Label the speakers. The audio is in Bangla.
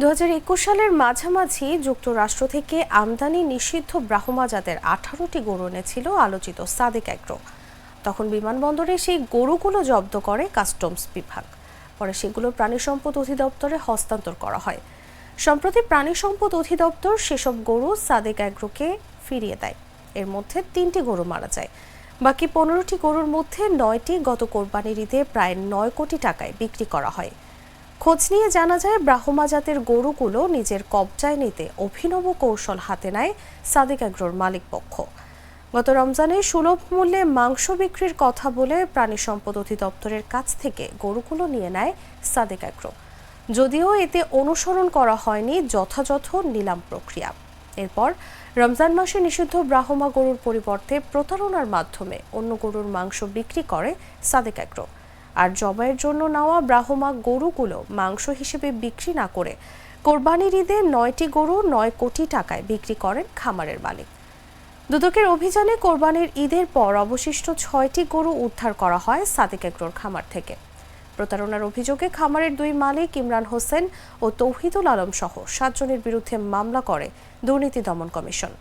Speaker 1: দু হাজার একুশ সালের মাঝামাঝি যুক্তরাষ্ট্র থেকে আমদানি নিষিদ্ধ ব্রাহ্মা জাতের আঠারোটি গরু এনেছিল আলোচিত সাদেক অ্যাগ্রো। তখন বিমানবন্দরে সেই গরুগুলো জব্দ করে কাস্টমস বিভাগ। পরে সেগুলো প্রাণী সম্পদ অধিদপ্তরে হস্তান্তর করা হয়। সম্প্রতি প্রাণী সম্পদ অধিদপ্তর সেসব গরু সাদেক অ্যাগ্রোকে ফিরিয়ে দেয়। এর মধ্যে তিনটি গরু মারা যায়। বাকি পনেরোটি গরুর মধ্যে নয়টি গত কোরবানির ঈদে প্রায় নয় কোটি টাকায় বিক্রি করা হয়। খোঁজ নিয়ে জানা যায়, ব্রাহ্মা জাতের গরুগুলো নিজের কবজায় নিতে অভিনব কৌশল হাতে নেয় সাদেক অ্যাগ্রোর মালিক পক্ষ গত রমজানে সুলভ মূল্যে মাংস বিক্রির কথা বলে প্রাণী সম্পদ অধিদপ্তরের কাছ থেকে গরুগুলো নিয়ে নেয় সাদেক অ্যাগ্রো যদিও এতে অনুসরণ করা হয়নি যথাযথ নিলাম প্রক্রিয়া। এরপর রমজান মাসে নিষিদ্ধ ব্রাহ্মা গরুর পরিবর্তে প্রতারণার মাধ্যমে অন্য গরুর মাংস বিক্রি করে সাদেক অ্যাগ্রো আর জবাইয়ের জন্য নেওয়া ব্রাহ্মা গরুগুলো মাংস হিসেবে বিক্রি না করে কোরবানির ঈদে নয়টি গরু নয় কোটি টাকায় বিক্রি করেন খামারের মালিক। দুদকের অভিযানে কোরবানির ঈদের পর অবশিষ্ট ছয়টি গরু উদ্ধার করা হয় সাদেক এগ্রোর খামার থেকে। প্রতারণার অভিযোগে খামারের দুই মালিক ইমরান হোসেন ও তৌহিদুল আলম সহ সাতজনের বিরুদ্ধে মামলা করে দুর্নীতি দমন কমিশন।